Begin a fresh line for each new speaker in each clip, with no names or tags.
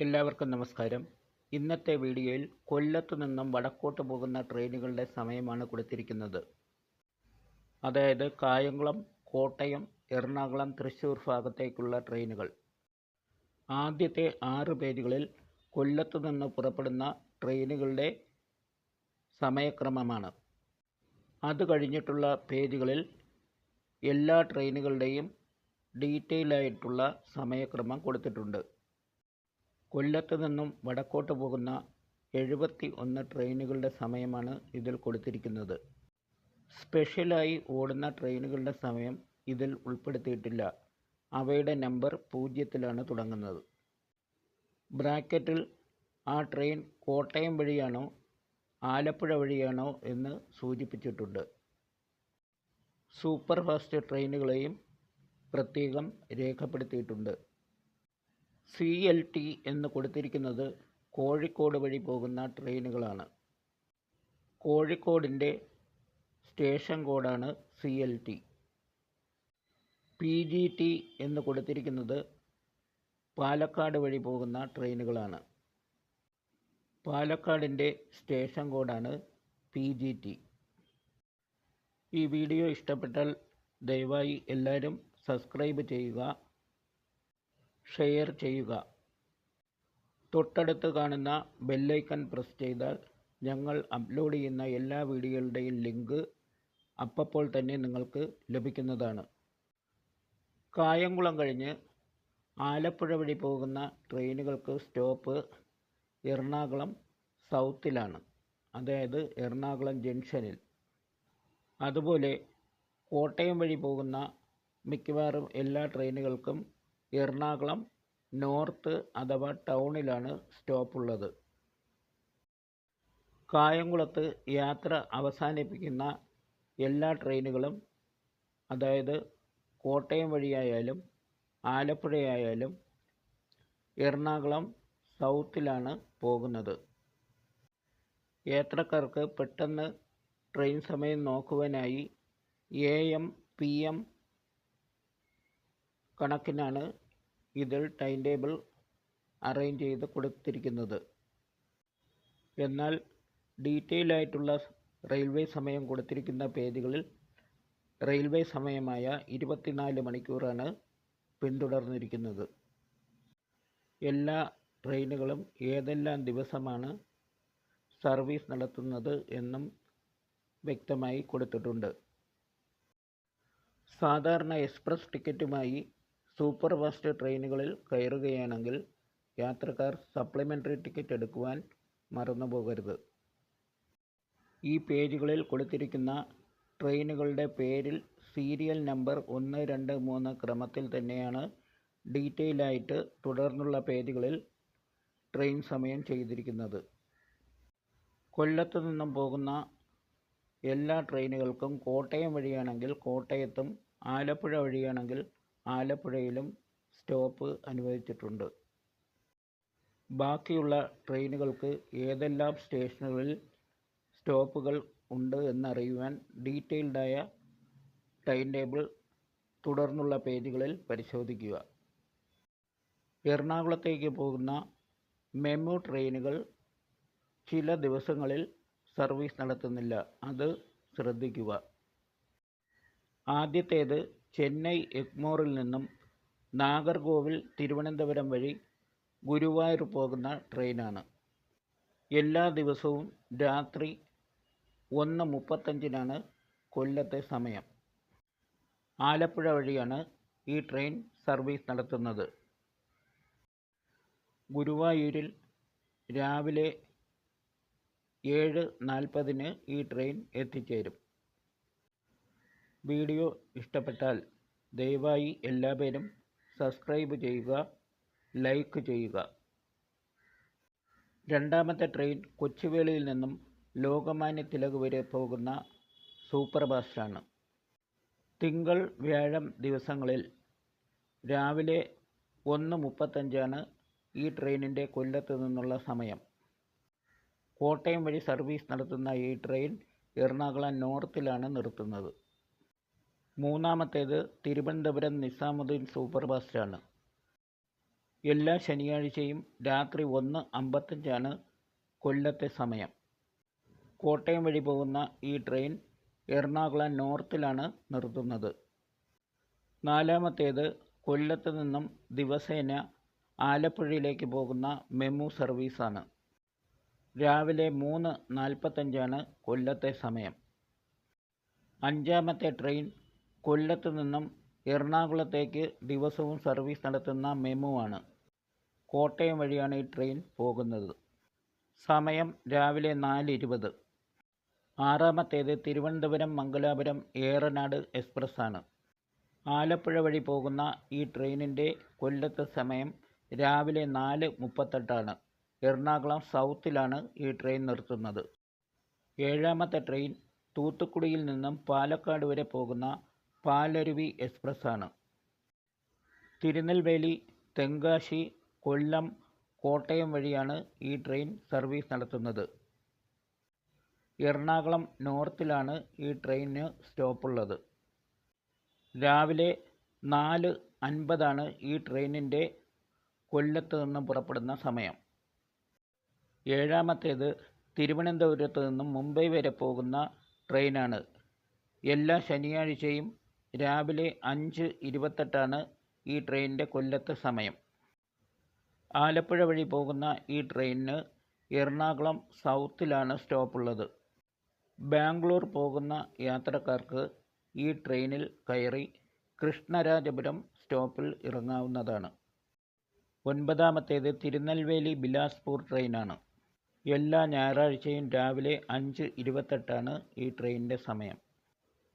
എല്ലാവർക്കും നമസ്കാരം. ഇന്നത്തെ വീഡിയോയിൽ കൊല്ലത്ത് നിന്നും വടക്കോട്ട് പോകുന്ന ട്രെയിനുകളുടെ സമയമാണ് കൊടുത്തിരിക്കുന്നത്. അതായത് കായംകുളം കോട്ടയം എറണാകുളം തൃശ്ശൂർ ഭാഗത്തേക്കുള്ള ട്രെയിനുകൾ. ആദ്യത്തെ ആറ് പേജുകളിൽ കൊല്ലത്ത് നിന്ന് പുറപ്പെടുന്ന ട്രെയിനുകളുടെ സമയക്രമമാണ്. അത് കഴിഞ്ഞിട്ടുള്ള പേജുകളിൽ എല്ലാ ട്രെയിനുകളുടെയും ഡീറ്റെയിൽ ആയിട്ടുള്ള സമയക്രമം കൊടുത്തിട്ടുണ്ട്. കൊല്ലത്ത് നിന്നും വടക്കോട്ട് പോകുന്ന എഴുപത്തി ഒന്ന് ട്രെയിനുകളുടെ സമയമാണ് ഇതിൽ കൊടുത്തിരിക്കുന്നത്. സ്പെഷ്യലായി ഓടുന്ന ട്രെയിനുകളുടെ സമയം ഇതിൽ ഉൾപ്പെടുത്തിയിട്ടില്ല. അവയുടെ നമ്പർ പൂജ്യത്തിലാണ് തുടങ്ങുന്നത്. ബ്രാക്കറ്റിൽ ആ ട്രെയിൻ കോട്ടയം വഴിയാണോ ആലപ്പുഴ വഴിയാണോ എന്ന് സൂചിപ്പിച്ചിട്ടുണ്ട്. സൂപ്പർ ഫാസ്റ്റ് ട്രെയിനുകളെയും പ്രത്യേകം രേഖപ്പെടുത്തിയിട്ടുണ്ട്. സി എൽ ടി എന്ന് കൊടുത്തിരിക്കുന്നത് കോഴിക്കോട് വഴി പോകുന്ന ട്രെയിനുകളാണ്. കോഴിക്കോടിന്റെ സ്റ്റേഷൻ കോഡാണ് C L T. P G T എന്ന് കൊടുത്തിരിക്കുന്നത് പാലക്കാട് വഴി പോകുന്ന ട്രെയിനുകളാണ്. പാലക്കാടിന്റെ സ്റ്റേഷൻ കോഡാണ് പി ജി ടി. ഈ വീഡിയോ ഇഷ്ടപ്പെട്ടാൽ ദയവായി എല്ലാവരും സബ്സ്ക്രൈബ് ചെയ്യുക. ഷെയർ ചെയ്യുക. തൊട്ടടുത്ത് കാണുന്ന ബെല്ലൈക്കൺ പ്രസ് ചെയ്താൽ ഞങ്ങൾ അപ്ലോഡ് ചെയ്യുന്ന എല്ലാ വീഡിയോകളുടെയും ലിങ്ക് അപ്പോൾ തന്നെ നിങ്ങൾക്ക് ലഭിക്കുന്നതാണ്. കായംകുളം കഴിഞ്ഞ് ആലപ്പുഴ വഴി പോകുന്ന ട്രെയിനുകൾക്ക് സ്റ്റോപ്പ് എറണാകുളം സൗത്തിലാണ്. അതായത് എറണാകുളം ജംഗ്ഷനിൽ. അതുപോലെ കോട്ടയം വഴി പോകുന്ന മിക്കവാറും എല്ലാ ട്രെയിനുകൾക്കും എറണാകുളം നോർത്ത് അഥവാ ടൗണിലാണ് സ്റ്റോപ്പുള്ളത്. കായംകുളത്ത് യാത്ര അവസാനിപ്പിക്കുന്ന എല്ലാ ട്രെയിനുകളും അതായത് കോട്ടയം വഴിയായാലും ആലപ്പുഴയായാലും എറണാകുളം സൗത്തിലാണ് പോകുന്നത്. യാത്രക്കാർക്ക് പെട്ടെന്ന് ട്രെയിൻ സമയം നോക്കുവാനായി എ എം പി എം കണക്കിനാണ് ഇതിൽ ടൈം ടേബിൾ അറേഞ്ച് ചെയ്ത് കൊടുത്തിരിക്കുന്നത്. എന്നാൽ ഡീറ്റെയിൽ ആയിട്ടുള്ള റെയിൽവേ സമയം കൊടുത്തിരിക്കുന്ന പേജുകളിൽ റെയിൽവേ സമയമായ ഇരുപത്തിനാല് മണിക്കൂറാണ് പിന്തുടർന്നിരിക്കുന്നത്. എല്ലാ ട്രെയിനുകളും ഏതെല്ലാം ദിവസമാണ് സർവീസ് നടത്തുന്നത് എന്നും വ്യക്തമായി കൊടുത്തിട്ടുണ്ട്. സാധാരണ എക്സ്പ്രസ് ടിക്കറ്റുമായി സൂപ്പർ ഫാസ്റ്റ് ട്രെയിനുകളിൽ കയറുകയാണെങ്കിൽ യാത്രക്കാർ സപ്ലിമെന്ററി ടിക്കറ്റ് എടുക്കുവാൻ മറന്നു പോകരുത് ഈ പേജുകളിൽ കൊടുത്തിരിക്കുന്ന ട്രെയിനുകളുടെ പേരിൽ സീരിയൽ നമ്പർ ഒന്ന് രണ്ട് മൂന്ന് ക്രമത്തിൽ തന്നെയാണ് ഡീറ്റെയിൽ ആയിട്ട് തുടർന്നുള്ള പേജുകളിൽ ട്രെയിൻ സമയം ചെയ്തിരിക്കുന്നത്. കൊല്ലത്ത് നിന്നും പോകുന്ന എല്ലാ ട്രെയിനുകൾക്കും കോട്ടയം വഴിയാണെങ്കിൽ കോട്ടയത്തും ആലപ്പുഴ വഴിയാണെങ്കിൽ ആലപ്പുഴയിലും സ്റ്റോപ്പ് അനുവദിച്ചിട്ടുണ്ട്. ബാക്കിയുള്ള ട്രെയിനുകൾക്ക് ഏതെല്ലാം സ്റ്റേഷനുകളിൽ സ്റ്റോപ്പുകൾ ഉണ്ട് എന്നറിയുവാൻ ഡീറ്റെയിൽഡായ ടൈം ടേബിൾ തുടർന്നുള്ള പേജുകളിൽ പരിശോധിക്കുക. എറണാകുളത്തേക്ക് പോകുന്ന മെമു ട്രെയിനുകൾ ചില ദിവസങ്ങളിൽ സർവീസ് നടത്തുന്നില്ല. അത് ശ്രദ്ധിക്കുക. ആദ്യത്തേത് ചെന്നൈ എഗ്മോറിൽ നിന്നും നാഗർകോവിൽ തിരുവനന്തപുരം വഴി ഗുരുവായൂർ പോകുന്ന ട്രെയിനാണ്. എല്ലാ ദിവസവും രാത്രി ഒന്ന് മുപ്പത്തഞ്ചിനാണ് കൊല്ലത്തെ സമയം. ആലപ്പുഴ വഴിയാണ് ഈ ട്രെയിൻ സർവീസ് നടത്തുന്നത്. ഗുരുവായൂരിൽ രാവിലെ ഏഴ് നാൽപ്പതിന് ഈ ട്രെയിൻ എത്തിച്ചേരും. വീഡിയോ ഇഷ്ടപ്പെട്ടാൽ ദയവായി എല്ലാവരും സബ്സ്ക്രൈബ് ചെയ്യുക ലൈക്ക് ചെയ്യുക. രണ്ടാമത്തെ ട്രെയിൻ കൊച്ചുവേളിയിൽ നിന്നും ലോകമാന്യ തിലക് വരെ പോകുന്ന സൂപ്പർ ഫാസ്റ്റാണ്. തിങ്കൾ വ്യാഴം ദിവസങ്ങളിൽ രാവിലെ ഒന്ന് മുപ്പത്തഞ്ചാണ് ഈ ട്രെയിനിന്റെ കൊല്ലത്ത് നിന്നുള്ള സമയം. കോട്ടയം വഴി സർവീസ് നടത്തുന്ന ഈ ട്രെയിൻ എറണാകുളം നോർത്തിലാണ് നിർത്തുന്നത്. മൂന്നാമത്തേത് തിരുവനന്തപുരം നിസാമുദ്ദീൻ സൂപ്പർ ഫാസ്റ്റാണ് എല്ലാ ശനിയാഴ്ചയും രാത്രി ഒന്ന് അമ്പത്തഞ്ചാണ് കൊല്ലത്തെ സമയം. കോട്ടയം വഴി പോകുന്ന ഈ ട്രെയിൻ എറണാകുളം നോർത്തിലാണ് നിർത്തുന്നത്. നാലാമത്തേത് കൊല്ലത്ത് നിന്നും ദിവസേന ആലപ്പുഴയിലേക്ക് പോകുന്ന മെമു സർവീസാണ്. രാവിലെ മൂന്ന് നാൽപ്പത്തഞ്ചാണ് കൊല്ലത്തെ സമയം. അഞ്ചാമത്തെ ട്രെയിൻ കൊല്ലത്ത് നിന്നും എറണാകുളത്തേക്ക് ദിവസവും സർവീസ് നടത്തുന്ന മെമു ആണ് കോട്ടയം വഴിയാണ് ഈ ട്രെയിൻ പോകുന്നത്. സമയം രാവിലെ നാല് ഇരുപത് ആറാമത്തേത് തിരുവനന്തപുരം മംഗലാപുരം ഏറനാട് എക്സ്പ്രസ് ആണ് ആലപ്പുഴ വഴി പോകുന്ന ഈ ട്രെയിനിന്റെ കൊല്ലത്തെ സമയം രാവിലെ നാല് മുപ്പത്തെട്ടാണ്. എറണാകുളം സൗത്തിലാണ് ഈ ട്രെയിൻ നിർത്തുന്നത്. ഏഴാമത്തെ ട്രെയിൻ തൂത്തുക്കുടിയിൽ നിന്നും പാലക്കാട് വരെ പോകുന്ന പാലരുവി എക്സ്പ്രസ്സാണ്. തിരുനെൽവേലി തെങ്കാശി കൊല്ലം കോട്ടയം വഴിയാണ് ഈ ട്രെയിൻ സർവീസ് നടത്തുന്നത്. എറണാകുളം നോർത്തിലാണ് ഈ ട്രെയിനിന് സ്റ്റോപ്പുള്ളത്. രാവിലെ നാല് അൻപതാണ് ഈ ട്രെയിനിന്റെ കൊല്ലത്ത് നിന്നും പുറപ്പെടുന്ന സമയം. ഏഴാമത്തേത് തിരുവനന്തപുരത്ത് നിന്നും മുംബൈ വരെ പോകുന്ന ട്രെയിനാണ്. എല്ലാ ശനിയാഴ്ചയും രാവിലെ അഞ്ച് ഇരുപത്തെട്ടാണ് ഈ ട്രെയിനിന്റെ കൊല്ലത്തെ സമയം. ആലപ്പുഴ വഴി പോകുന്ന ഈ ട്രെയിനിന് എറണാകുളം സൗത്തിലാണ് സ്റ്റോപ്പുള്ളത്. ബാംഗ്ലൂർ പോകുന്ന യാത്രക്കാർക്ക് ഈ ട്രെയിനിൽ കയറി കൃഷ്ണരാജപുരം സ്റ്റോപ്പിൽ ഇറങ്ങാവുന്നതാണ്. ഒൻപതാമത്തേത് തിരുനെൽവേലി ബിലാസ്പൂർ ട്രെയിനാണ്. എല്ലാ ഞായറാഴ്ചയും രാവിലെ അഞ്ച് ഇരുപത്തെട്ടാണ് ഈ ട്രെയിനിന്റെ സമയം.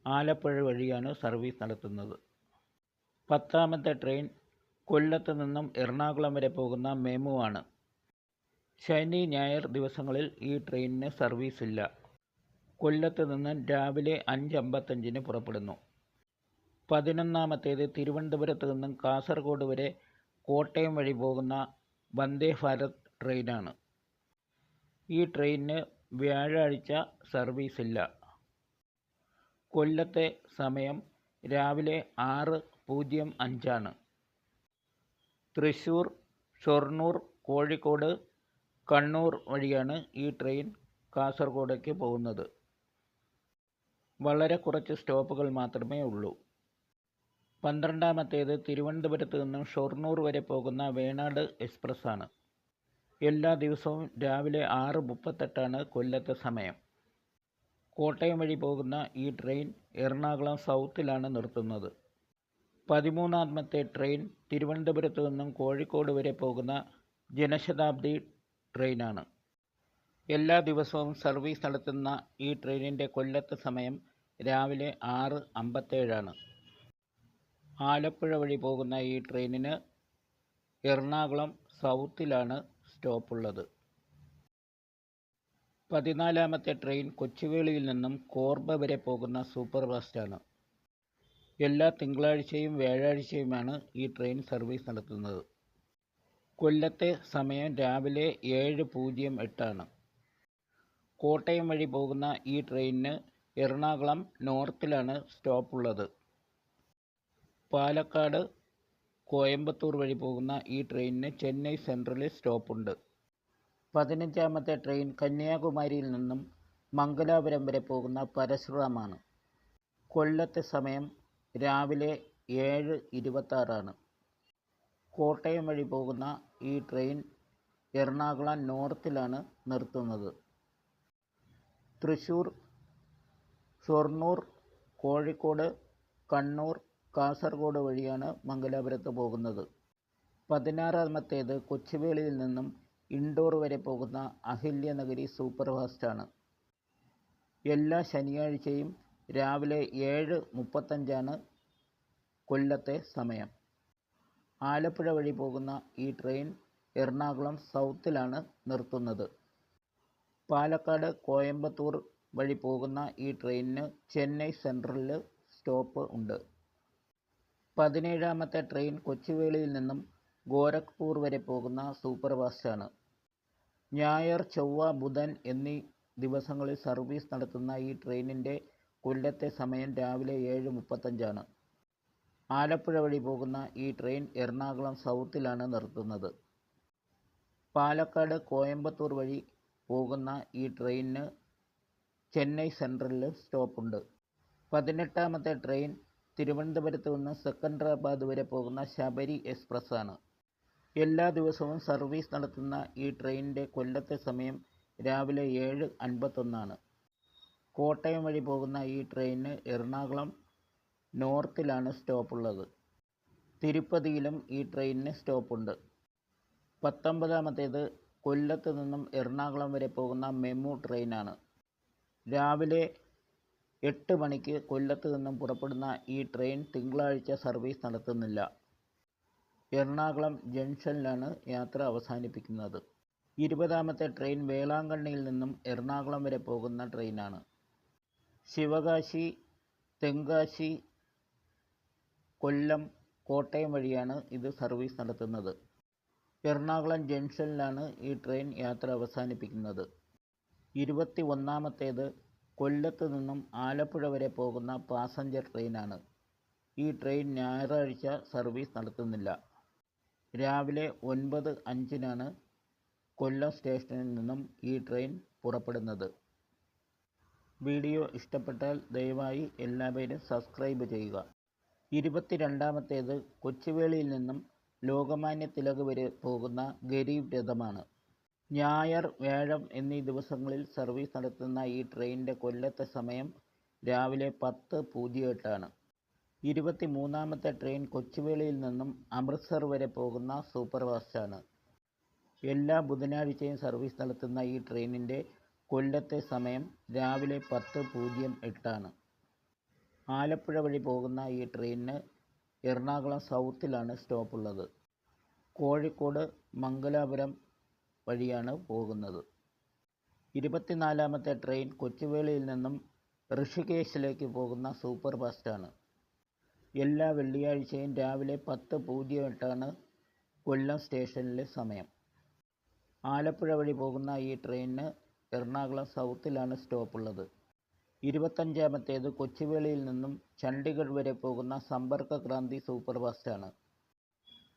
ആലപ്പുഴ വഴിയാണ് സർവീസ് നടത്തുന്നത്. പത്താമത്തെ ട്രെയിൻ കൊല്ലത്ത് നിന്നും എറണാകുളം വരെ പോകുന്ന മെമു ആണ് ശനി ഞായർ ദിവസങ്ങളിൽ ഈ ട്രെയിനിന് സർവീസ് ഇല്ല കൊല്ലത്ത് നിന്ന് രാവിലെ അഞ്ച് അമ്പത്തഞ്ചിന് പുറപ്പെടുന്നു. പതിനൊന്നാമത്തേത് തിരുവനന്തപുരത്ത് നിന്നും കാസർഗോഡ് വരെ കോട്ടയം വഴി പോകുന്ന വന്ദേ ഭാരത് ട്രെയിനാണ്. ഈ ട്രെയിനിന് വ്യാഴാഴ്ച സർവീസ് ഇല്ല കൊല്ലത്തെ സമയം രാവിലെ ആറ് പൂജ്യം അഞ്ചാണ്. തൃശ്ശൂർ ഷൊർണൂർ കോഴിക്കോട് കണ്ണൂർ വഴിയാണ് ഈ ട്രെയിൻ കാസർഗോഡേക്ക് പോകുന്നത്. വളരെ കുറച്ച് സ്റ്റോപ്പുകൾ മാത്രമേ ഉള്ളൂ. പന്ത്രണ്ടാമത്തേത് തിരുവനന്തപുരത്ത് നിന്നും ഷൊർണൂർ വരെ പോകുന്ന വേണാട് എക്സ്പ്രസ്സാണ്. എല്ലാ ദിവസവും രാവിലെ ആറ് മുപ്പത്തെട്ടാണ് കൊല്ലത്തെ സമയം. കോട്ടയം വഴി പോകുന്ന ഈ ട്രെയിൻ എറണാകുളം സൗത്തിലാണ് നിർത്തുന്നത്. പതിമൂന്നാമത്തെ ട്രെയിൻ തിരുവനന്തപുരത്ത് നിന്നും കോഴിക്കോട് വരെ പോകുന്ന ജനശതാബ്ദി ട്രെയിനാണ്. എല്ലാ ദിവസവും സർവീസ് നടത്തുന്ന ഈ ട്രെയിനിന്റെ കൊല്ലത്തെ സമയം രാവിലെ ആറ് അമ്പത്തേഴാണ്. ആലപ്പുഴ വഴി പോകുന്ന ഈ ട്രെയിനിന് എറണാകുളം സൗത്തിലാണ് സ്റ്റോപ്പുള്ളത്. പതിനാലാമത്തെ ട്രെയിൻ കൊച്ചുവേളിയിൽ നിന്നും കോർബ വരെ പോകുന്ന സൂപ്പർ ഫാസ്റ്റാണ് എല്ലാ തിങ്കളാഴ്ചയും വ്യാഴാഴ്ചയുമാണ് ഈ ട്രെയിൻ സർവീസ് നടത്തുന്നത്. കൊല്ലത്തെ സമയം രാവിലെ ഏഴ് പൂജ്യം എട്ടാണ്. കോട്ടയം വഴി പോകുന്ന ഈ ട്രെയിനിന് എറണാകുളം നോർത്തിലാണ് സ്റ്റോപ്പുള്ളത്. പാലക്കാട് കോയമ്പത്തൂർ വഴി പോകുന്ന ഈ ട്രെയിനിന് ചെന്നൈ സെൻട്രലിൽ സ്റ്റോപ്പുണ്ട്. പതിനഞ്ചാമത്തെ ട്രെയിൻ കന്യാകുമാരിയിൽ നിന്നും മംഗലാപുരം വരെ പോകുന്ന പരശുറാമാണ് കൊല്ലത്തെ സമയം രാവിലെ ഏഴ് ഇരുപത്താറാണ്. കോട്ടയം വഴി പോകുന്ന ഈ ട്രെയിൻ എറണാകുളം നോർത്തിലാണ് നിർത്തുന്നത്. തൃശ്ശൂർ ഷൊർണൂർ കോഴിക്കോട് കണ്ണൂർ കാസർഗോഡ് വഴിയാണ് മംഗലാപുരത്ത് പോകുന്നത്. പതിനാറാമത്തേത് കൊച്ചുവേളിയിൽ നിന്നും ഇൻഡോർ വരെ പോകുന്ന അഹില്യനഗരി സൂപ്പർ ആണ് എല്ലാ ശനിയാഴ്ചയും രാവിലെ ഏഴ് മുപ്പത്തഞ്ചാണ് കൊല്ലത്തെ സമയം. ആലപ്പുഴ വഴി പോകുന്ന ഈ ട്രെയിൻ എറണാകുളം സൗത്തിലാണ് നിർത്തുന്നത്. പാലക്കാട് കോയമ്പത്തൂർ വഴി പോകുന്ന ഈ ട്രെയിനിന് ചെന്നൈ സെൻട്രലിൽ സ്റ്റോപ്പ് ഉണ്ട്. പതിനേഴാമത്തെ ട്രെയിൻ കൊച്ചുവേളിയിൽ നിന്നും ഗോരഖ്പൂർ വരെ പോകുന്ന സൂപ്പർ ഫാസ്റ്റാണ് ഞായർ ചൊവ്വ ബുധൻ എന്നീ ദിവസങ്ങളിൽ സർവീസ് നടത്തുന്ന ഈ ട്രെയിനിന്റെ കൊല്ലത്തെ സമയം രാവിലെ ഏഴ് മുപ്പത്തഞ്ചാണ്. ആലപ്പുഴ വഴി പോകുന്ന ഈ ട്രെയിൻ എറണാകുളം സൗത്തിലാണ് നിർത്തുന്നത്. പാലക്കാട് കോയമ്പത്തൂർ വഴി പോകുന്ന ഈ ട്രെയിനിന് ചെന്നൈ സെൻട്രലിൽ സ്റ്റോപ്പുണ്ട്. പതിനെട്ടാമത്തെ ട്രെയിൻ തിരുവനന്തപുരത്ത് നിന്ന് സെക്കൻഡറാബാദ് വരെ പോകുന്ന ശബരി എക്സ്പ്രസ് ആണ് എല്ലാ ദിവസവും സർവീസ് നടത്തുന്ന ഈ ട്രെയിനിന്റെ കൊല്ലത്തെ സമയം രാവിലെ ഏഴ് അൻപത്തൊന്നാണ്. കോട്ടയം വഴി പോകുന്ന ഈ ട്രെയിനിന് എറണാകുളം നോർത്തിലാണ് സ്റ്റോപ്പുള്ളത്. തിരുപ്പതിയിലും ഈ ട്രെയിനിന് സ്റ്റോപ്പുണ്ട്. പത്തൊമ്പതാമത്തേത് കൊല്ലത്ത് നിന്നും എറണാകുളം വരെ പോകുന്ന മെമു ട്രെയിനാണ്. രാവിലെ എട്ട് മണിക്ക് കൊല്ലത്ത് നിന്നും പുറപ്പെടുന്ന ഈ ട്രെയിൻ തിങ്കളാഴ്ച സർവീസ് നടത്തുന്നില്ല. എറണാകുളം ജംഗ്ഷനിലാണ് യാത്ര അവസാനിപ്പിക്കുന്നത്. ഇരുപതാമത്തെ ട്രെയിൻ വേളാങ്കണ്ണിയിൽ നിന്നും എറണാകുളം വരെ പോകുന്ന ട്രെയിനാണ്. ശിവകാശി തെങ്കാശി കൊല്ലം കോട്ടയം വഴിയാണ് ഇത് സർവീസ് നടത്തുന്നത്. എറണാകുളം ജംഗ്ഷനിലാണ് ഈ ട്രെയിൻ യാത്ര അവസാനിപ്പിക്കുന്നത്. ഇരുപത്തി ഒന്നാമത്തേത് കൊല്ലത്ത് നിന്നും ആലപ്പുഴ വരെ പോകുന്ന പാസഞ്ചർ ട്രെയിനാണ്. ഈ ട്രെയിൻ ഞായറാഴ്ച സർവീസ് നടത്തുന്നില്ല. രാവിലെ ഒൻപത് അഞ്ചിനാണ് കൊല്ലം സ്റ്റേഷനിൽ നിന്നും ഈ ട്രെയിൻ പുറപ്പെടുന്നത്. വീഡിയോ ഇഷ്ടപ്പെട്ടാൽ ദയവായി എല്ലാവരും സബ്സ്ക്രൈബ് ചെയ്യുക. ഇരുപത്തി രണ്ടാമത്തേത് കൊച്ചുവേളിയിൽ നിന്നും ലോകമാന്യ തിലക് വരെ പോകുന്ന ഗരീബ് രഥമാണ്. ഞായർ വ്യാഴം എന്നീ ദിവസങ്ങളിൽ സർവീസ് നടത്തുന്ന ഈ ട്രെയിനിന്റെ കൊല്ലത്തെ സമയം രാവിലെ പത്ത് പൂജ്യം എട്ടാണ്. ഇരുപത്തി മൂന്നാമത്തെ ട്രെയിൻ കൊച്ചുവേളിയിൽ നിന്നും അമൃത്സർ വരെ പോകുന്ന സൂപ്പർ ഫാസ്റ്റാണ് എല്ലാ ബുധനാഴ്ചയും സർവീസ് നടത്തുന്ന ഈ ട്രെയിനിന്റെ കൊല്ലത്തെ സമയം രാവിലെ പത്ത് പൂജ്യം എട്ടാണ്. ആലപ്പുഴ വഴി പോകുന്ന ഈ ട്രെയിനിന് എറണാകുളം സൗത്തിലാണ് സ്റ്റോപ്പുള്ളത്. കോഴിക്കോട് മംഗലാപുരം വഴിയാണ് പോകുന്നത്. ഇരുപത്തിനാലാമത്തെ ട്രെയിൻ കൊച്ചുവേളിയിൽ നിന്നും ഋഷികേശിലേക്ക് പോകുന്ന സൂപ്പർ ഫാസ്റ്റാണ് എല്ലാ വെള്ളിയാഴ്ചയും രാവിലെ പത്ത് പൂജ്യം എട്ടാണ് കൊല്ലം സ്റ്റേഷനിലെ സമയം. ആലപ്പുഴ വഴി പോകുന്ന ഈ ട്രെയിനിന് എറണാകുളം സൗത്തിലാണ് സ്റ്റോപ്പ് സ്റ്റോപ്പുള്ളത്. ഇരുപത്തഞ്ചാമത്തേത് കൊച്ചുവേളിയിൽ നിന്നും ചണ്ഡീഗഡ് വരെ പോകുന്ന സമ്പർക്ക ക്രാന്തി സൂപ്പർ ആണ്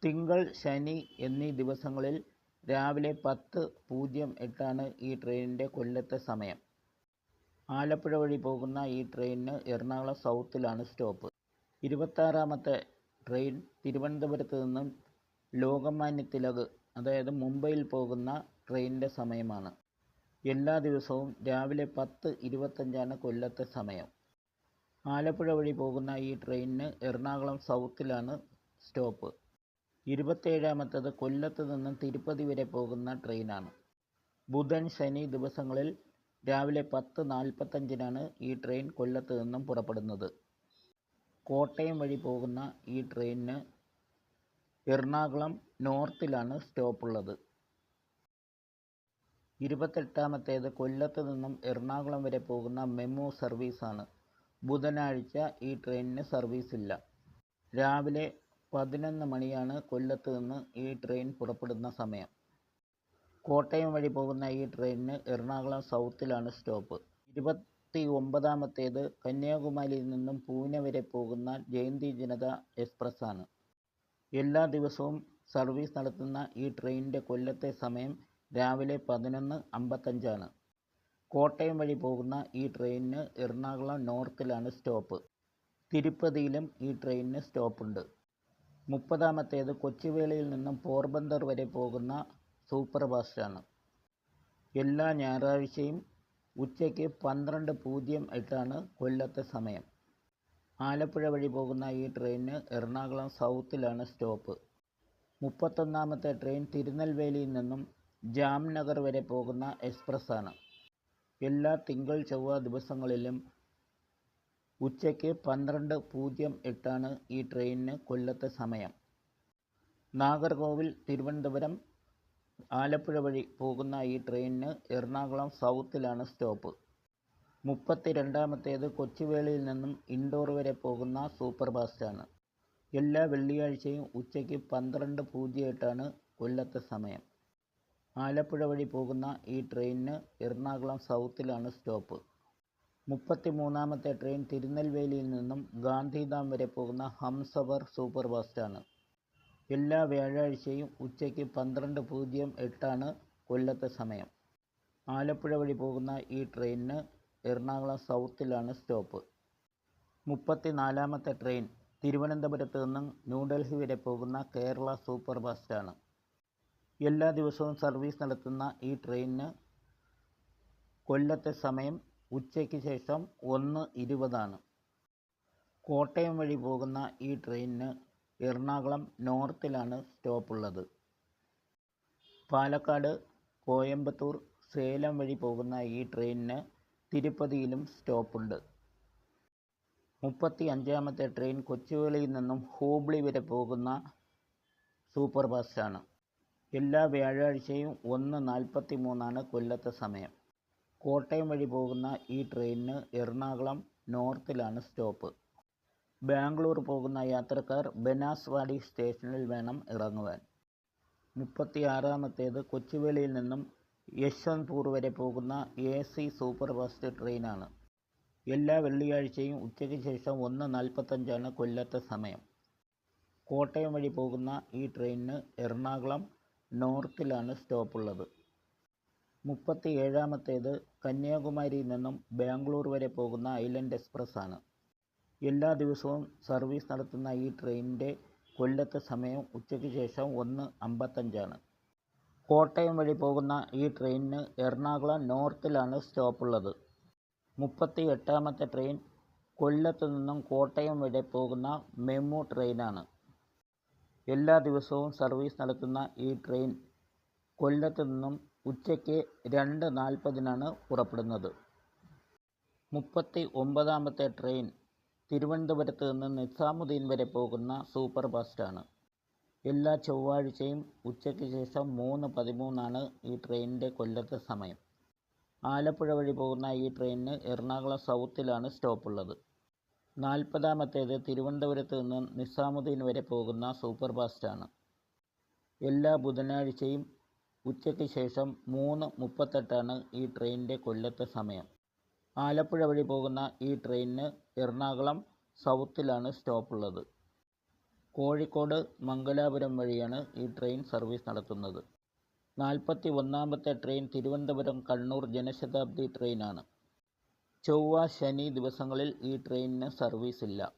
തിങ്കൾ ശനി എന്നീ ദിവസങ്ങളിൽ രാവിലെ പത്ത് പൂജ്യം എട്ടാണ് ഈ ട്രെയിനിന്റെ കൊല്ലത്തെ സമയം. ആലപ്പുഴ വഴി പോകുന്ന ഈ ട്രെയിനിന് എറണാകുളം സൗത്തിലാണ് സ്റ്റോപ്പ്. ഇരുപത്താറാമത്തെ ട്രെയിൻ തിരുവനന്തപുരത്ത് നിന്നും ലോകമാന്യ തിലക് അതായത് മുംബൈയിൽ പോകുന്ന ട്രെയിനിന്റെ സമയമാണ്. എല്ലാ ദിവസവും രാവിലെ പത്ത് ഇരുപത്തഞ്ചാണ് കൊല്ലത്തെ സമയം. ആലപ്പുഴ വഴി പോകുന്ന ഈ ട്രെയിനിന് എറണാകുളം സൗത്തിലാണ് സ്റ്റോപ്പ്. ഇരുപത്തേഴാമത്തേത് കൊല്ലത്ത് നിന്നും തിരുപ്പതി വരെ പോകുന്ന ട്രെയിനാണ്. ബുധൻ ശനി ദിവസങ്ങളിൽ രാവിലെ പത്ത് നാൽപ്പത്തഞ്ചിനാണ് ഈ ട്രെയിൻ കൊല്ലത്ത് നിന്നും പുറപ്പെടുന്നത്. കോട്ടയം വഴി പോകുന്ന ഈ ട്രെയിനിന് എറണാകുളം നോർത്തിലാണ് സ്റ്റോപ്പുള്ളത്. ഇരുപത്തെട്ടാമത്തേത് കൊല്ലത്ത് നിന്നും എറണാകുളം വരെ പോകുന്ന മെമു സർവീസാണ്. ബുധനാഴ്ച ഈ ട്രെയിനിന് സർവീസില്ല. രാവിലെ പതിനൊന്ന് മണിയാണ് കൊല്ലത്ത് നിന്ന് ഈ ട്രെയിൻ പുറപ്പെടുന്ന സമയം. കോട്ടയം വഴി പോകുന്ന ഈ ട്രെയിനിന് എറണാകുളം സൗത്തിലാണ് സ്റ്റോപ്പ്. ഇരുപത്തി ഒമ്പതാമത്തേത് കന്യാകുമാരിയിൽ നിന്നും പൂനെ വരെ പോകുന്ന ജയന്തി ജനത എക്സ്പ്രസ് ആണ് എല്ലാ ദിവസവും സർവീസ് നടത്തുന്ന ഈ ട്രെയിനിന്റെ കൊല്ലത്തെ സമയം രാവിലെ പതിനൊന്ന് അമ്പത്തഞ്ചാണ്. കോട്ടയം വഴി പോകുന്ന ഈ ട്രെയിനിന് എറണാകുളം നോർത്തിലാണ് സ്റ്റോപ്പ്. തിരുപ്പതിയിലും ഈ ട്രെയിനിന് സ്റ്റോപ്പുണ്ട്. മുപ്പതാമത്തേത് കൊച്ചുവേളിയിൽ നിന്നും പോർബന്ദർ വരെ പോകുന്ന സൂപ്പർ ഫാസ്റ്റാണ് എല്ലാ ഞായറാഴ്ചയും ഉച്ചയ്ക്ക് പന്ത്രണ്ട് പൂജ്യം എട്ടാണ് കൊല്ലത്തെ സമയം. ആലപ്പുഴ വഴി പോകുന്ന ഈ ട്രെയിനിന് എറണാകുളം സൗത്തിലാണ് സ്റ്റോപ്പ്. മുപ്പത്തൊന്നാമത്തെ ട്രെയിൻ തിരുനെൽവേലിയിൽ നിന്നും ജാംനഗർ വരെ പോകുന്ന എക്സ്പ്രസ് ആണ് എല്ലാ തിങ്കൾ ചൊവ്വ ദിവസങ്ങളിലും ഉച്ചയ്ക്ക് പന്ത്രണ്ട് പൂജ്യം എട്ടാണ് ഈ ട്രെയിനിന് കൊല്ലത്തെ സമയം. നാഗർകോവിൽ തിരുവനന്തപുരം ആലപ്പുഴ വഴി പോകുന്ന ഈ ട്രെയിനിന് എറണാകുളം സൗത്തിലാണ് സ്റ്റോപ്പ്. മുപ്പത്തി രണ്ടാമത്തേത് കൊച്ചുവേളിയിൽ നിന്നും ഇൻഡോർ വരെ പോകുന്ന സൂപ്പർ ഫാസ്റ്റാണ്. എല്ലാ വെള്ളിയാഴ്ചയും ഉച്ചയ്ക്ക് പന്ത്രണ്ട് പൂജ്യം എട്ടാണ് കൊല്ലത്തെ സമയം. ആലപ്പുഴ വഴി പോകുന്ന ഈ ട്രെയിനിന് എറണാകുളം സൗത്തിലാണ് സ്റ്റോപ്പ്. മുപ്പത്തിമൂന്നാമത്തെ ട്രെയിൻ തിരുനെൽവേലിയിൽ നിന്നും ഗാന്ധിധാം വരെ പോകുന്ന ഹംസവർ സൂപ്പർ സൂപ്പർഫാസ്റ്റാണ്. എല്ലാ വ്യാഴാഴ്ചയും ഉച്ചയ്ക്ക് പന്ത്രണ്ട് പൂജ്യം എട്ടാണ് കൊല്ലത്തെ സമയം. ആലപ്പുഴ വഴി പോകുന്ന ഈ ട്രെയിനിന് എറണാകുളം സൗത്തിലാണ് സ്റ്റോപ്പ്. മുപ്പത്തിനാലാമത്തെ ട്രെയിൻ തിരുവനന്തപുരത്ത് നിന്നും ന്യൂഡൽഹി വരെ പോകുന്ന കേരള സൂപ്പർ ഫാസ്റ്റാണ് എല്ലാ ദിവസവും സർവീസ് നടത്തുന്ന ഈ ട്രെയിനിന് കൊല്ലത്തെ സമയം ഉച്ചയ്ക്ക് ശേഷം ഒന്ന് ഇരുപതാണ്. കോട്ടയം വഴി പോകുന്ന ഈ ട്രെയിനിന് എറണാകുളം നോർത്തിലാണ് സ്റ്റോപ്പുള്ളത്. പാലക്കാട്, കോയമ്പത്തൂർ, സേലം വഴി പോകുന്ന ഈ ട്രെയിനിന് തിരുപ്പതിയിലും സ്റ്റോപ്പുണ്ട്. മുപ്പത്തിയഞ്ചാമത്തെ ട്രെയിൻ കൊച്ചുവേളിയിൽ നിന്നും ഹൂബ്ലി വരെ പോകുന്ന സൂപ്പർ ഫാസ്റ്റാണ് എല്ലാ വ്യാഴാഴ്ചയും ഒന്ന് നാൽപ്പത്തി മൂന്നാണ് കൊല്ലത്തെ സമയം. കോട്ടയം വഴി പോകുന്ന ഈ ട്രെയിനിന് എറണാകുളം നോർത്തിലാണ് സ്റ്റോപ്പ്. ബാംഗ്ലൂർ പോകുന്ന യാത്രക്കാർ ബനാസ്വാടി സ്റ്റേഷനിൽ വേണം ഇറങ്ങുവാൻ. മുപ്പത്തിയാറാമത്തേത് കൊച്ചുവേളിയിൽ നിന്നും യശ്വന്ത്പൂർ വരെ പോകുന്ന എ എസി സൂപ്പർഫാസ്റ്റ് ട്രെയിനാണ്. എല്ലാ വെള്ളിയാഴ്ചയും ഉച്ചയ്ക്ക് ശേഷം ഒന്ന് നാൽപ്പത്തഞ്ചാണ് കൊല്ലത്തെ സമയം. കോട്ടയം വഴി പോകുന്ന ഈ ട്രെയിനിന് എറണാകുളം നോർത്തിലാണ് സ്റ്റോപ്പുള്ളത്. മുപ്പത്തിയേഴാമത്തേത് കന്യാകുമാരിയിൽ നിന്നും ബാംഗ്ലൂർ വരെ പോകുന്ന ഐലൻഡ് എക്സ്പ്രസ് ആണ്. എല്ലാ ദിവസവും സർവീസ് നടത്തുന്ന ഈ ട്രെയിനിന്റെ കൊല്ലത്തെ സമയം ഉച്ചയ്ക്ക് ശേഷം ഒന്ന് അമ്പത്തഞ്ചാണ്. കോട്ടയം വഴി പോകുന്ന ഈ ട്രെയിനിന് എറണാകുളം നോർത്തിലാണ് സ്റ്റോപ്പുള്ളത്. മുപ്പത്തിയെട്ടാമത്തെ ട്രെയിൻ കൊല്ലത്ത് നിന്നും കോട്ടയം വരെ പോകുന്ന മെമു ട്രെയിനാണ്. എല്ലാ ദിവസവും സർവീസ് നടത്തുന്ന ഈ ട്രെയിൻ കൊല്ലത്ത് നിന്നും ഉച്ചയ്ക്ക് രണ്ട് നാൽപ്പതിനാണ് പുറപ്പെടുന്നത്. മുപ്പത്തി ഒമ്പതാമത്തെ ട്രെയിൻ തിരുവനന്തപുരത്ത് നിന്ന് നിസാമുദ്ദീൻ വരെ പോകുന്ന സൂപ്പർ ഫാസ്റ്റാണ് എല്ലാ ചൊവ്വാഴ്ചയും ഉച്ചയ്ക്ക് ശേഷം മൂന്ന് പതിമൂന്നാണ് ഈ ട്രെയിനിന്റെ കൊല്ലത്തെ സമയം. ആലപ്പുഴ വഴി പോകുന്ന ഈ ട്രെയിനിന് എറണാകുളം സൗത്തിലാണ് സ്റ്റോപ്പുള്ളത്. നാൽപ്പതാമത്തേത് തിരുവനന്തപുരത്ത് നിന്ന് നിസാമുദ്ദീൻ വരെ പോകുന്ന സൂപ്പർ ഫാസ്റ്റാണ് എല്ലാ ബുധനാഴ്ചയും ഉച്ചയ്ക്ക് ശേഷം മൂന്ന് മുപ്പത്തെട്ടാണ് ഈ ട്രെയിനിന്റെ കൊല്ലത്തെ സമയം. ആലപ്പുഴ വഴി പോകുന്ന ഈ ട്രെയിനിന് എറണാകുളം സൗത്തിലാണ് സ്റ്റോപ്പുള്ളത്. കോഴിക്കോട്, മംഗലാപുരം വഴിയാണ് ഈ ട്രെയിൻ സർവീസ് നടത്തുന്നത്. നാൽപ്പത്തിഒന്നാമത്തെ ട്രെയിൻ തിരുവനന്തപുരം കണ്ണൂർ ജനശതാബ്ദി ട്രെയിനാണ്. ചൊവ്വ, ശനി ദിവസങ്ങളിൽ ഈ ട്രെയിനിന് സർവീസ് ഇല്ല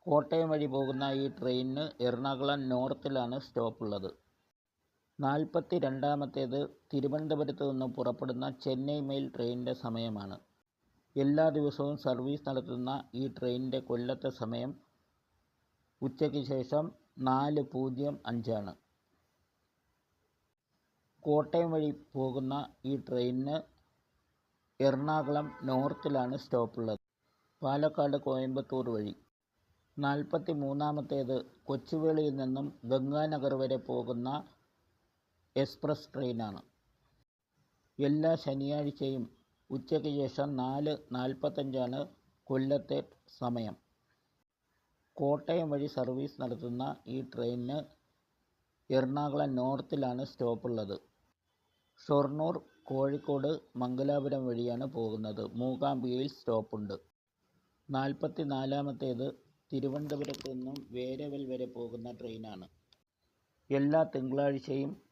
കോട്ടയം വഴി പോകുന്ന ഈ ട്രെയിനിന് എറണാകുളം നോർത്തിലാണ് സ്റ്റോപ്പുള്ളത്. നാൽപ്പത്തിരണ്ടാമത്തേത് തിരുവനന്തപുരത്ത് നിന്ന് പുറപ്പെടുന്ന ചെന്നൈ മെയിൽ ട്രെയിനിന്റെ സമയമാണ്. എല്ലാ ദിവസവും സർവീസ് നടത്തുന്ന ഈ ട്രെയിനിന്റെ കൊല്ലത്തെ സമയം ഉച്ചയ്ക്ക് ശേഷം നാല് പൂജ്യം അഞ്ചാണ്. കോട്ടയം വഴി പോകുന്ന ഈ ട്രെയിനിന് എറണാകുളം നോർത്തിലാണ് സ്റ്റോപ്പുള്ളത്. പാലക്കാട്, കോയമ്പത്തൂർ വഴി. നാൽപ്പത്തി മൂന്നാമത്തേത് കൊച്ചുവേളിയിൽ നിന്നും ഗംഗാനഗർ വരെ പോകുന്ന എക്സ്പ്രസ് ട്രെയിനാണ്. എല്ലാ ശനിയാഴ്ചയും ഉച്ചയ്ക്ക് ശേഷം നാല് നാൽപ്പത്തഞ്ചാണ് കൊല്ലത്തെ സമയം. കോട്ടയം വഴി സർവീസ് നടത്തുന്ന ഈ ട്രെയിനിന് എറണാകുളം നോർത്തിലാണ് സ്റ്റോപ്പുള്ളത്. ഷൊർണൂർ, കോഴിക്കോട്, മംഗലാപുരം വഴിയാണ് പോകുന്നത്. മൂകാംബികയിൽ സ്റ്റോപ്പുണ്ട്. നാൽപ്പത്തിനാലാമത്തേത് തിരുവനന്തപുരത്ത് നിന്നും വേരവൽ വരെ പോകുന്ന ട്രെയിനാണ്. എല്ലാ തിങ്കളാഴ്ചയും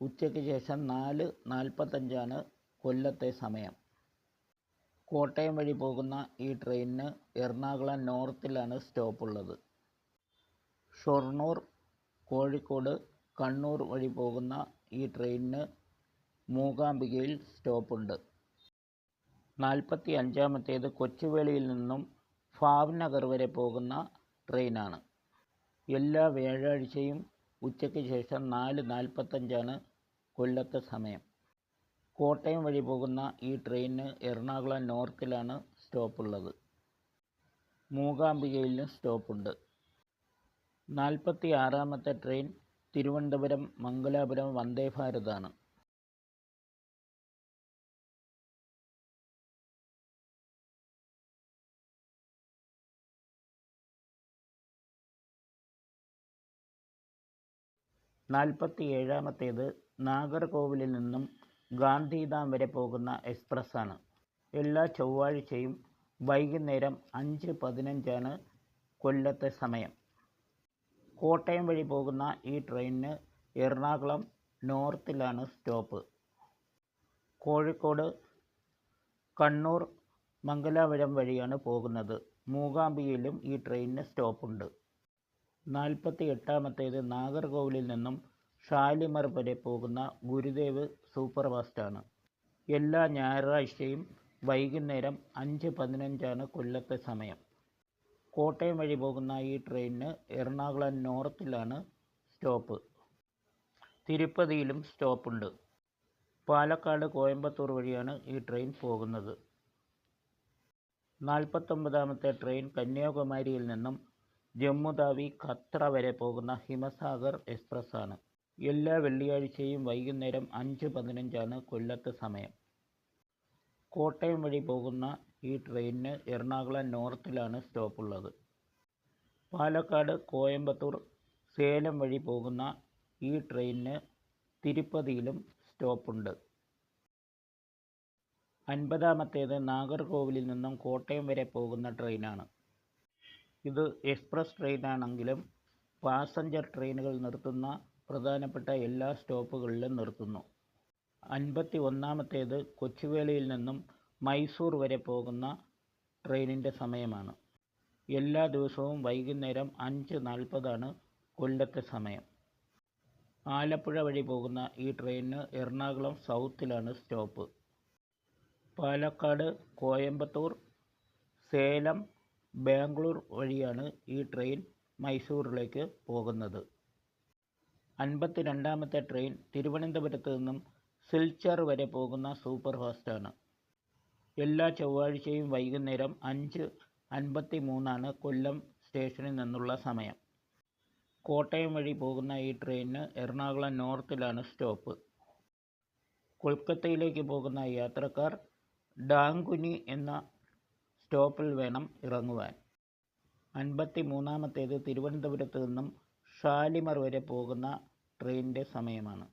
ഉച്ചയ്ക്ക് ശേഷം നാല് നാൽപ്പത്തഞ്ചാണ് കൊല്ലത്തെ സമയം. കോട്ടയം വഴി പോകുന്ന ഈ ട്രെയിനിന് എറണാകുളം നോർത്തിലാണ് സ്റ്റോപ്പുള്ളത്. ഷൊർണൂർ, കോഴിക്കോട്, കണ്ണൂർ വഴി പോകുന്ന ഈ ട്രെയിനിന് മൂകാംബികയിൽ സ്റ്റോപ്പുണ്ട്. നാൽപ്പത്തിയഞ്ചാമത്തേത് കൊച്ചുവേളിയിൽ നിന്നും ഫാവ് നഗർ വരെ പോകുന്ന ട്രെയിനാണ്. എല്ലാ വ്യാഴാഴ്ചയും ഉച്ചയ്ക്ക് ശേഷം നാല് നാൽപ്പത്തഞ്ചാണ് കൊല്ലത്തെ സമയം. കോട്ടയം വഴി പോകുന്ന ഈ ട്രെയിനിന് എറണാകുളം നോർത്തിലാണ് സ്റ്റോപ്പുള്ളത്. മൂകാംബികയിലും സ്റ്റോപ്പുണ്ട്. നാൽപ്പത്തി ആറാമത്തെ ട്രെയിൻ തിരുവനന്തപുരം മംഗലാപുരം വന്ദേ ഭാരതാണ് നാൽപ്പത്തി ഏഴാമത്തേത് നാഗർകോവിലിൽ നിന്നും ഗാന്ധിധാം വരെ പോകുന്ന എക്സ്പ്രസ്സാണ്. എല്ലാ ചൊവ്വാഴ്ചയും വൈകുന്നേരം അഞ്ച് പതിനഞ്ചാണ് കൊല്ലത്തെ സമയം. കോട്ടയം വഴി പോകുന്ന ഈ ട്രെയിനിന് എറണാകുളം നോർത്തിലാണ് സ്റ്റോപ്പ്. കോഴിക്കോട് കണ്ണൂർ മംഗലാപുരം വഴിയാണ് പോകുന്നത്. മൂകാംബികയിലും ഈ ട്രെയിനിന് സ്റ്റോപ്പുണ്ട്. നാൽപ്പത്തി എട്ടാമത്തേത് നാഗർകോവിലിൽ നിന്നും ഷാലിമർ വരെ പോകുന്ന ഗുരുദേവ് സൂപ്പർ ഫാസ്റ്റാണ് എല്ലാ ഞായറാഴ്ചയും വൈകുന്നേരം അഞ്ച് പതിനഞ്ചാണ് കൊല്ലത്തെ സമയം. കോട്ടയം വഴി പോകുന്ന ഈ ട്രെയിനിന് എറണാകുളം നോർത്തിലാണ് സ്റ്റോപ്പ്. തിരുപ്പതിയിലും സ്റ്റോപ്പുണ്ട്. പാലക്കാട് കോയമ്പത്തൂർ വഴിയാണ് ഈ ട്രെയിൻ പോകുന്നത്. നാൽപ്പത്തൊമ്പതാമത്തെ ട്രെയിൻ കന്യാകുമാരിയിൽ നിന്നും ജമ്മു താവി ഖത്ര വരെ പോകുന്ന ഹിമസാഗർ എക്സ്പ്രസ് ആണ് എല്ലാ വെള്ളിയാഴ്ചയും വൈകുന്നേരം അഞ്ച് പതിനഞ്ചാണ് കൊല്ലത്ത് സമയം. കോട്ടയം വഴി പോകുന്ന ഈ ട്രെയിനിന് എറണാകുളം നോർത്തിലാണ് സ്റ്റോപ്പുള്ളത്. പാലക്കാട് കോയമ്പത്തൂർ സേലം വഴി പോകുന്ന ഈ ട്രെയിനിന് തിരുപ്പതിയിലും സ്റ്റോപ്പുണ്ട്. അൻപതാമത്തേത് നാഗർകോവിലിൽ നിന്നും കോട്ടയം വരെ പോകുന്ന ട്രെയിനാണ്. ഇത് എക്സ്പ്രസ് ട്രെയിനാണെങ്കിലും പാസഞ്ചർ ട്രെയിനുകൾ നിർത്തുന്ന പ്രധാനപ്പെട്ട എല്ലാ സ്റ്റോപ്പുകളിലും നിർത്തുന്നു. അൻപത്തി ഒന്നാമത്തേത് കൊച്ചുവേളിയിൽ നിന്നും മൈസൂർ വരെ പോകുന്ന ട്രെയിനിന്റെ സമയമാണ്. എല്ലാ ദിവസവും വൈകുന്നേരം അഞ്ച് നാൽപ്പതാണ് കൊല്ലത്തെ സമയം. ആലപ്പുഴ വഴി പോകുന്ന ഈ ട്രെയിനിന് എറണാകുളം സൗത്തിലാണ് സ്റ്റോപ്പ്. പാലക്കാട് കോയമ്പത്തൂർ സേലം ബാംഗ്ലൂർ വഴിയാണ് ഈ ട്രെയിൻ മൈസൂറിലേക്ക് പോകുന്നത്. അൻപത്തി രണ്ടാമത്തെ ട്രെയിൻ തിരുവനന്തപുരത്ത് നിന്നും സിൽച്ചർ വരെ പോകുന്ന സൂപ്പർ ഫാസ്റ്റാണ്. എല്ലാ ചൊവ്വാഴ്ചയും വൈകുന്നേരം അഞ്ച് അൻപത്തി മൂന്നാണ് കൊല്ലം സ്റ്റേഷനിൽ നിന്നുള്ള സമയം. കോട്ടയം വഴി പോകുന്ന ഈ ട്രെയിനിന് എറണാകുളം നോർത്തിലാണ് സ്റ്റോപ്പ്. കൊൽക്കത്തയിലേക്ക് പോകുന്ന യാത്രക്കാർ ഡാങ്കുനി എന്ന സ്റ്റോപ്പിൽ വേണം ഇറങ്ങുവാൻ. അൻപത്തി മൂന്നാമത്തേത് തിരുവനന്തപുരത്ത് നിന്നും ഷാലിമർ വരെ പോകുന്ന ട്രെയിനിന്റെ സമയമാണ്.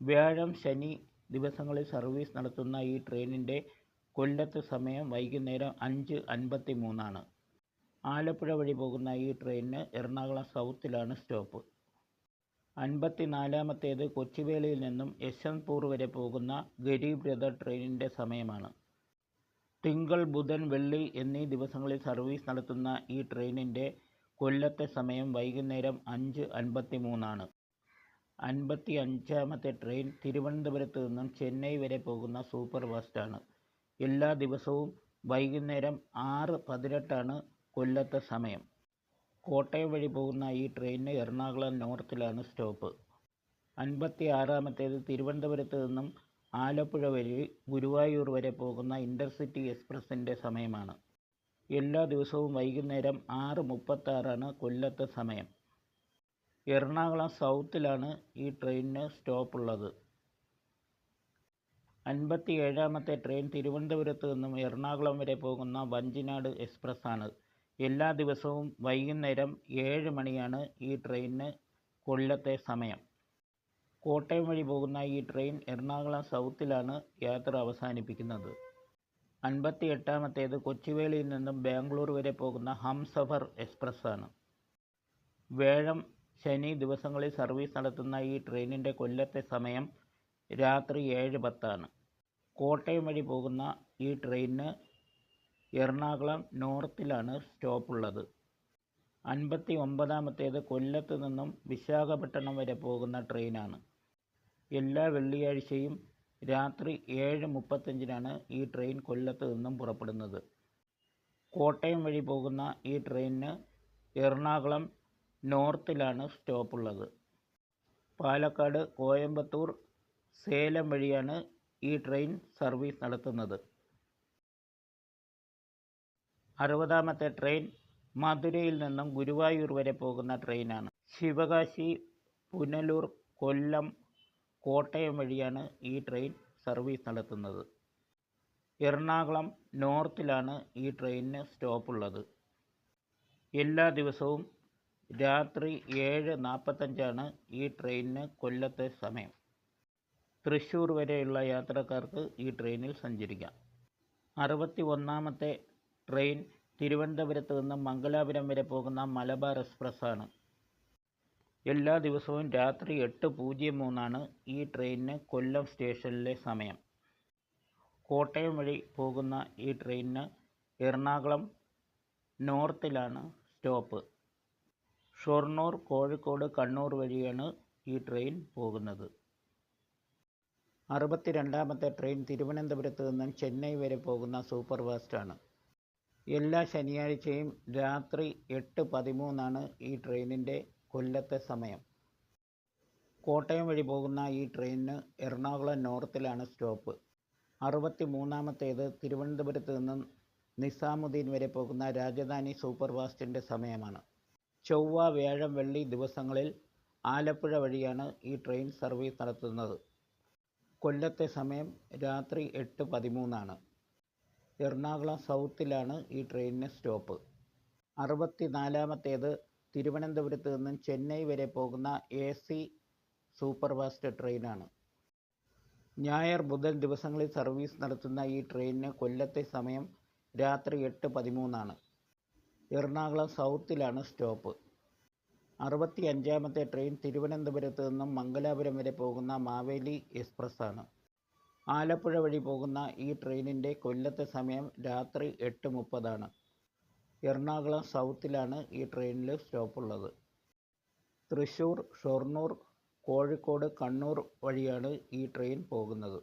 വ്യാഴം ശനി ദിവസങ്ങളിൽ സർവീസ് നടത്തുന്ന ഈ ട്രെയിനിന്റെ കൊല്ലത്ത് സമയം വൈകുന്നേരം അഞ്ച് അൻപത്തി മൂന്നാണ് ആലപ്പുഴ വഴി പോകുന്ന ഈ ട്രെയിനിന് എറണാകുളം സൗത്തിലാണ് സ്റ്റോപ്പ്. അൻപത്തി നാലാമത്തേത് കൊച്ചുവേളിയിൽ നിന്നും യശ്വന്ത്പൂർ വരെ പോകുന്ന ഗരീബ് രഥ ട്രെയിനിന്റെ സമയമാണ്. തിങ്കൾ ബുധൻ വെള്ളി എന്നീ ദിവസങ്ങളിൽ സർവീസ് നടത്തുന്ന ഈ ട്രെയിനിന്റെ കൊല്ലത്തെ സമയം വൈകുന്നേരം അഞ്ച് അൻപത്തി മൂന്നാണ് അൻപത്തി അഞ്ചാമത്തെ ട്രെയിൻ തിരുവനന്തപുരത്ത് നിന്നും ചെന്നൈ വരെ പോകുന്ന സൂപ്പർ ഫാസ്റ്റാണ് എല്ലാ ദിവസവും വൈകുന്നേരം ആറ് പതിനെട്ടാണ് കൊല്ലത്തെ സമയം. കോട്ടയം വഴി പോകുന്ന ഈ ട്രെയിനിന് എറണാകുളം നോർത്തിലാണ് സ്റ്റോപ്പ്. അൻപത്തി ആറാമത്തേത് തിരുവനന്തപുരത്ത് നിന്നും ആലപ്പുഴ വഴി ഗുരുവായൂർ വരെ പോകുന്ന ഇന്റർസിറ്റി എക്സ്പ്രസിന്റെ സമയമാണ്. എല്ലാ ദിവസവും വൈകുന്നേരം ആറ് മുപ്പത്താറാണ് കൊല്ലത്തെ സമയം. എറണാകുളം സൗത്തിലാണ് ഈ ട്രെയിനിന് സ്റ്റോപ്പുള്ളത്. അൻപത്തി ഏഴാമത്തെ ട്രെയിൻ തിരുവനന്തപുരത്ത് നിന്നും എറണാകുളം വരെ പോകുന്ന വഞ്ചിനാട് എക്സ്പ്രസ് ആണ് എല്ലാ ദിവസവും വൈകുന്നേരം ഏഴ് മണിയാണ് ഈ ട്രെയിനിന് കൊല്ലത്തെ സമയം. കോട്ടയം വഴി പോകുന്ന ഈ ട്രെയിൻ എറണാകുളം സൗത്തിലാണ് യാത്ര അവസാനിപ്പിക്കുന്നത്. അൻപത്തി എട്ടാമത്തേത് കൊച്ചുവേളിയിൽ നിന്നും ബാംഗ്ലൂർ വരെ പോകുന്ന ഹംസഫർ എക്സ്പ്രസ്സാണ്. വേഴം ശനി ദിവസങ്ങളിൽ സർവീസ് നടത്തുന്ന ഈ ട്രെയിനിന്റെ കൊല്ലത്തെ സമയം രാത്രി ഏഴ് പത്താണ്. കോട്ടയം വഴി പോകുന്ന ഈ ട്രെയിനിന് എറണാകുളം നോർത്തിലാണ് സ്റ്റോപ്പുള്ളത്. അൻപത്തി ഒമ്പതാമത്തേത് കൊല്ലത്ത് നിന്നും വിശാഖപട്ടണം വരെ പോകുന്ന ട്രെയിനാണ്. എല്ലാ വെള്ളിയാഴ്ചയും രാത്രി ഏഴ് മുപ്പത്തഞ്ചിനാണ് ഈ ട്രെയിൻ കൊല്ലത്ത് നിന്നും പുറപ്പെടുന്നത്. കോട്ടയം വഴി പോകുന്ന ഈ ട്രെയിനിന് എറണാകുളം നോർത്തിലാണ് സ്റ്റോപ്പുള്ളത്. പാലക്കാട് കോയമ്പത്തൂർ സേലം വഴിയാണ് ഈ ട്രെയിൻ സർവീസ് നടത്തുന്നത്. അറുപതാമത്തെ ട്രെയിൻ മധുരയിൽ നിന്നും ഗുരുവായൂർ വരെ പോകുന്ന ട്രെയിനാണ്. ശിവകാശി പുനലൂർ കൊല്ലം കോട്ടയം വഴിയാണ് ഈ ട്രെയിൻ സർവീസ് നടത്തുന്നത്. എറണാകുളം നോർത്തിലാണ് ഈ ട്രെയിനിന് സ്റ്റോപ്പുള്ളത് എല്ലാ ദിവസവും രാത്രി ഏഴ് നാൽപ്പത്തഞ്ചാണ് ഈ ട്രെയിനിന് കൊല്ലത്തെ സമയം. തൃശ്ശൂർ വരെയുള്ള യാത്രക്കാർക്ക് ഈ ട്രെയിനിൽ സഞ്ചരിക്കാം. അറുപത്തി ഒന്നാമത്തെ ട്രെയിൻ തിരുവനന്തപുരത്ത് നിന്ന് മംഗലാപുരം വരെ പോകുന്ന മലബാർ എക്സ്പ്രസ് ആണ് എല്ലാ ദിവസവും രാത്രി എട്ട് പൂജ്യം മൂന്നാണ് ഈ ട്രെയിനിന് കൊല്ലം സ്റ്റേഷനിലെ സമയം. കോട്ടയം വഴി പോകുന്ന ഈ ട്രെയിനിന് എറണാകുളം നോർത്തിലാണ് സ്റ്റോപ്പ്. ഷൊർണൂർ കോഴിക്കോട് കണ്ണൂർ വഴിയാണ് ഈ ട്രെയിൻ പോകുന്നത്. അറുപത്തി രണ്ടാമത്തെ ട്രെയിൻ തിരുവനന്തപുരത്ത് നിന്നും ചെന്നൈ വരെ പോകുന്ന സൂപ്പർ ഫാസ്റ്റാണ് എല്ലാ ശനിയാഴ്ചയും രാത്രി എട്ട് പതിമൂന്നാണ് ഈ ട്രെയിനിന്റെ കൊല്ലത്തെ സമയം. കോട്ടയം വഴി പോകുന്ന ഈ ട്രെയിനിന് എറണാകുളം നോർത്തിലാണ് സ്റ്റോപ്പ്. അറുപത്തി മൂന്നാമത്തേത് തിരുവനന്തപുരത്ത് നിന്നും നിസാമുദ്ദീൻ വരെ പോകുന്ന രാജധാനി സൂപ്പർഫാസ്റ്റിന്റെ സമയമാണ്. ചൊവ്വ വ്യാഴം വെള്ളി ദിവസങ്ങളിൽ ആലപ്പുഴ വഴിയാണ് ഈ ട്രെയിൻ സർവീസ് നടത്തുന്നത്. കൊല്ലത്തെ സമയം രാത്രി എട്ട് പതിമൂന്നാണ്. എറണാകുളം സൗത്തിലാണ് ഈ ട്രെയിനിന് സ്റ്റോപ്പ്. അറുപത്തി നാലാമത്തേത് തിരുവനന്തപുരത്ത് നിന്നും ചെന്നൈ വരെ പോകുന്ന എ സി സൂപ്പർ ഫാസ്റ്റ് ട്രെയിനാണ്. ഞായർ ബുധൻ ദിവസങ്ങളിൽ സർവീസ് നടത്തുന്ന ഈ ട്രെയിനിന് കൊല്ലത്തെ സമയം രാത്രി എട്ട് പതിമൂന്നാണ്. എറണാകുളം സൗത്തിലാണ് സ്റ്റോപ്പ്. അറുപത്തി അഞ്ചാമത്തെ ട്രെയിൻ തിരുവനന്തപുരത്ത് നിന്നും മംഗലാപുരം വരെ പോകുന്ന മാവേലി എക്സ്പ്രസ് ആണ് ആലപ്പുഴ വഴി പോകുന്ന ഈ ട്രെയിനിന്റെ കൊല്ലത്തെ സമയം രാത്രി എട്ട് മുപ്പതാണ്. എറണാകുളം സൗത്തിലാണ് ഈ ട്രെയിനിൽ സ്റ്റോപ്പ് ഉള്ളത് തൃശ്ശൂർ ഷൊർണൂർ കോഴിക്കോട് കണ്ണൂർ വഴിയാണ് ഈ ട്രെയിൻ പോകുന്നത്.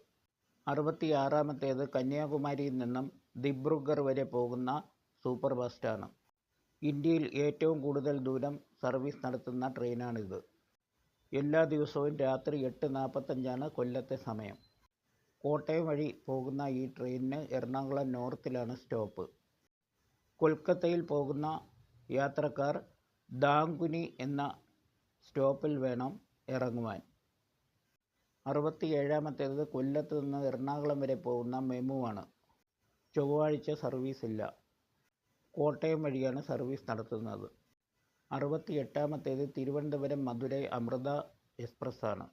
അറുപത്തി ആറാമത്തേത് കന്യാകുമാരിയിൽ നിന്നും ദിബ്രുഗർ വരെ പോകുന്ന സൂപ്പർ ഫാസ്റ്റാണ്. ഇന്ത്യയിൽ ഏറ്റവും കൂടുതൽ ദൂരം സർവീസ് നടത്തുന്ന ട്രെയിനാണിത്. എല്ലാ ദിവസവും രാത്രി എട്ട് നാൽപ്പത്തഞ്ചാണ് കൊല്ലത്തെ സമയം. കോട്ടയം വഴി പോകുന്ന ഈ ട്രെയിനിന് എറണാകുളം നോർത്തിലാണ് സ്റ്റോപ്പ്. കൊൽക്കത്തയിൽ പോകുന്ന യാത്രക്കാർ ദാങ്കുനി എന്ന സ്റ്റോപ്പിൽ വേണം ഇറങ്ങുവാൻ. അറുപത്തി ഏഴാമത്തേത് കൊല്ലത്ത് നിന്ന് എറണാകുളം വരെ പോകുന്ന മെമുവാണ്. ചൊവ്വാഴ്ച സർവീസ് ഇല്ല. കോട്ടയം വഴിയാണ് സർവീസ് നടത്തുന്നത്. അറുപത്തി എട്ടാമത്തേത് തിരുവനന്തപുരം മധുരൈ അമൃത എക്സ്പ്രസ്സാണ്.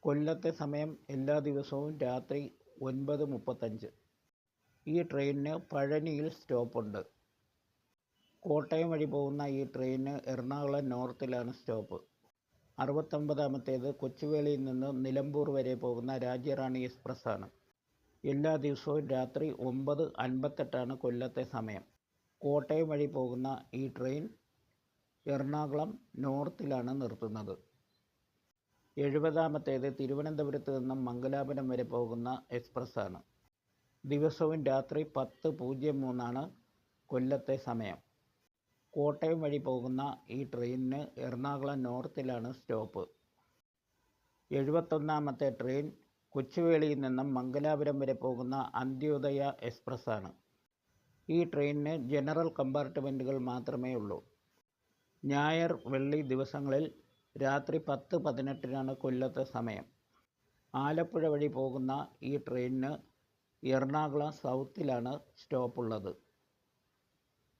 കൊല്ലത്തെ സമയം എല്ലാ ദിവസവും രാത്രി ഒൻപത് മുപ്പത്തഞ്ച്. ഈ ട്രെയിനിന് പഴനിയിൽ സ്റ്റോപ്പുണ്ട്. കോട്ടയം വഴി പോകുന്ന ഈ ട്രെയിനിന് എറണാകുളം നോർത്തിലാണ് സ്റ്റോപ്പ്. അറുപത്തൊമ്പതാമത്തേത് കൊച്ചുവേളിയിൽ നിന്ന് നിലമ്പൂർ വരെ പോകുന്ന രാജ്യറാണി എക്സ്പ്രസ് ആണ് എല്ലാ ദിവസവും രാത്രി ഒമ്പത് അൻപത്തെട്ടാണ് കൊല്ലത്തെ സമയം. കോട്ടയം വഴി പോകുന്ന ഈ ട്രെയിൻ എറണാകുളം നോർത്തിലാണ് നിർത്തുന്നത്. എഴുപതാമത്തേത് തിരുവനന്തപുരത്ത് നിന്നും മംഗലാപുരം വരെ പോകുന്ന എക്സ്പ്രസ് ആണ് ദിവസവും രാത്രി പത്ത് പൂജ്യം മൂന്നാണ് കൊല്ലത്തെ സമയം. കോട്ടയം വഴി പോകുന്ന ഈ ട്രെയിനിന് എറണാകുളം നോർത്തിലാണ് സ്റ്റോപ്പ്. എഴുപത്തൊന്നാമത്തെ ട്രെയിൻ കൊച്ചുവേളിയിൽ നിന്നും മംഗലാപുരം വരെ പോകുന്ന അന്ത്യോദയ എക്സ്പ്രസ്സാണ്. ഈ ട്രെയിനിന് ജനറൽ കമ്പാർട്ട്മെന്റുകൾ മാത്രമേ ഉള്ളൂ. ഞായർ വെള്ളി ദിവസങ്ങളിൽ രാത്രി പത്ത് പതിനെട്ടിനാണ് കൊല്ലത്തെ സമയം. ആലപ്പുഴ വഴി പോകുന്ന ഈ ട്രെയിനിന് എറണാകുളം സൗത്തിലാണ് സ്റ്റോപ്പുള്ളത്.